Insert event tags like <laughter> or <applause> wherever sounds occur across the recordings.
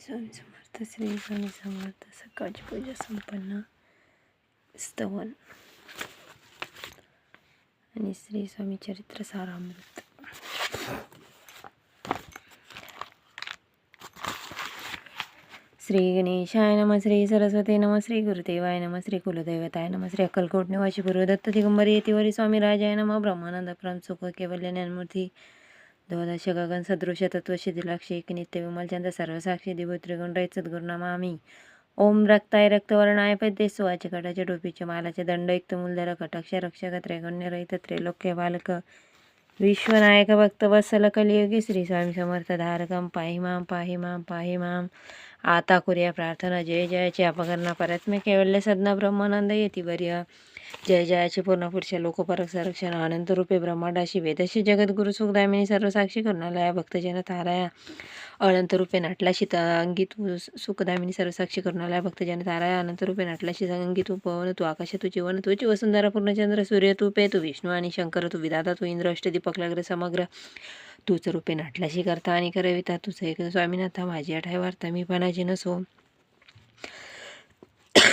स्वामी समर्थ श्री स्वामी समर्थ सकाळची पूजा संपन्न. स्तवन. आणि श्री स्वामी चरित्र सारामृत. श्री गणेशाय नम श्री सरस्वती नम श्री गुरुदेवाय नम श्री कुलदैवताय नम श्री अक्कलकोट निवासी गुरु दत्त दिगंबरी येतिवरी स्वामी राजाय नम ब्रह्मानंद प्रम सुख केवल्य ज्ञानमूर्ती द्वादश गगन सदृश तत्व शिथिलाक्षी एक नित्य विमलचंद सर्वसाक्षी दिव त्रिगुण सद्गुरुनामा आम्ही ओम रक्ताय रक्तवर्णाय पद्ये सुवाचे कटाचे टोपीचे मालाचे दंडयुक्त मूलधर कटाक्ष रक्षक त्रैगण्य रहित त्रैलोक्य बालक. विश्वनायक भक्त वत्सल कलियुगी श्री स्वामी समर्थ धारकम पाहि माम पाहि माम पाहि माम आता कुर्या प्रार्थना जय जयाची अपकरणा परत्मे केवल्य सदना ब्रह्मानंद येती वर्य जय जयाची पूर्ण पुरुष लोकपरक संरक्षण आनंद रूपे ब्रह्मांडाशी वेदशी जगद्गुरु सुखदामिनी सर्वसाक्षी करुणालया भक्तजन ताराया अनंत रूपे नाटलाशी अंगी तू सुखदामिनी सर्वसाक्षी करुणालया भक्तजन ताराया अनंत रूपे नाटलाशी अंगी तू पवन तू आकाश तू जीवन तुझी वसुंधरा पूर्णचंद्र सूर्य तू पे तू विष्णू आणि शंकर तू विधाता तू इंद्र अष्टदीपक लग्र समग्र. तूच रूपे नाटलाशी करता आणि करविता तुझं एक स्वामीनाथा माझी आठाय वार्ता मी पणाजी नसो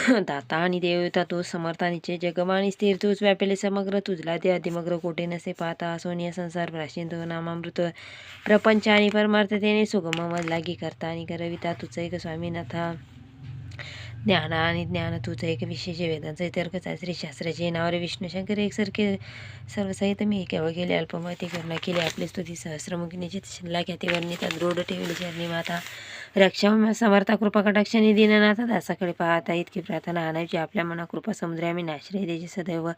<coughs> दाता आणि देवता तू समर्थानीचे जगमानी स्थिर. तूच व्यापेले समग्र तुझला ते अधिमग्र कोठे नसे पाहता? सोनिया संसार प्राचीन तो नामामृत प्रपंच आणि परमार्थतेने सुगम लागी करता आणि करविता. तुझं एक स्वामीनाथा. ज्ञान आणि ज्ञान तुझं एक विशेष वेदांचं तर्क श्री शास्त्राचे नावरे विष्णूशंकर एकसारखे सर्वसाहित्य मी केवळ गेले अल्पमती करुणा केली आपली स्तुती सहस्रमुखीनेची शिल्ला ख्याती वर्णिता दृढ ठेवली चरणी माता रक्षा समर्था कृपा कटाक्षाने दिननाथा दासाकडे पाहता इतकी प्रार्थना आणायची आपल्या मना कृपा समुद्रामी आम्ही नाश्रय द्यायची सदैव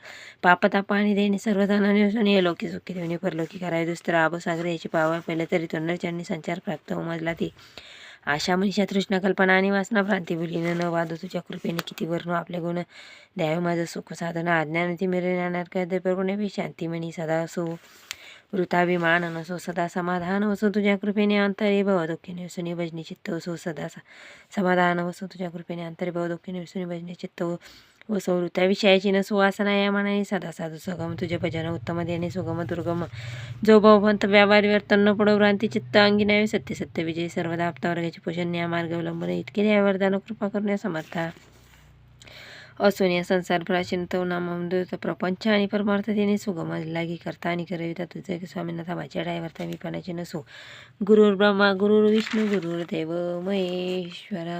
पापताप आणि देणे सर्वधानाने असून लोकी सुखी देवणी परलोकी करावी दुसरा आबो सागर याची पावा पहिले तरी तोंडरच्यांनी संचार प्राप्त उमजला ती. आशा मनीषा तृष्णा कल्पना आणि वासना भ्रांती बोलीन न वाद तुझ्या कृपेने किती वर्ण आपले गुण. द्यावे माझं सुख साधना अज्ञानती मेरे ज्ञानात काय सदा असो. वृताभिमान नसो सदा समाधान वसो तुझ्या कृपेने अंतरे भव दुःखीने सुनी भजनी चित्त असो सदा समाधान वसो तुझ्या कृपेने अंतरे भव दुःखीने सुनी भजनी चित्त वसो वृत्ताविषयाची न सुवासना या मनाने सदा साधू सुगम तुझे भजन उत्तम देणे सुगम दुर्गम. जो भवभंत व्यापारी वर्तन न पडो भ्रांती चित्त अंगी नाही सत्य सत्य विजय सर्वदा आपता वर्गाची पोषण या मार्ग अवलंबून इतके या वरदान कृपा करण्यास समर्था. असून या संसार प्राचीन तो नामृत प्रपंच आणि परमार्थतेने सुगम. लागी करता आणि करविता तुझे स्वामीनाथा माझ्या डायवरता मी पाण्याची नसू. गुरुर्ब्रह्मा गुरुर्विष्णू गुरुर्देव देव महेश्वरा.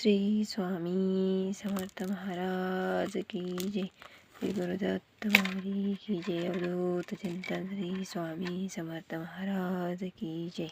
श्री स्वामी समर्थ महाराज की जय। श्री गुरुदत्त महाराज की जय। अवधूत चिंतन श्री स्वामी समर्थ महाराज की जय।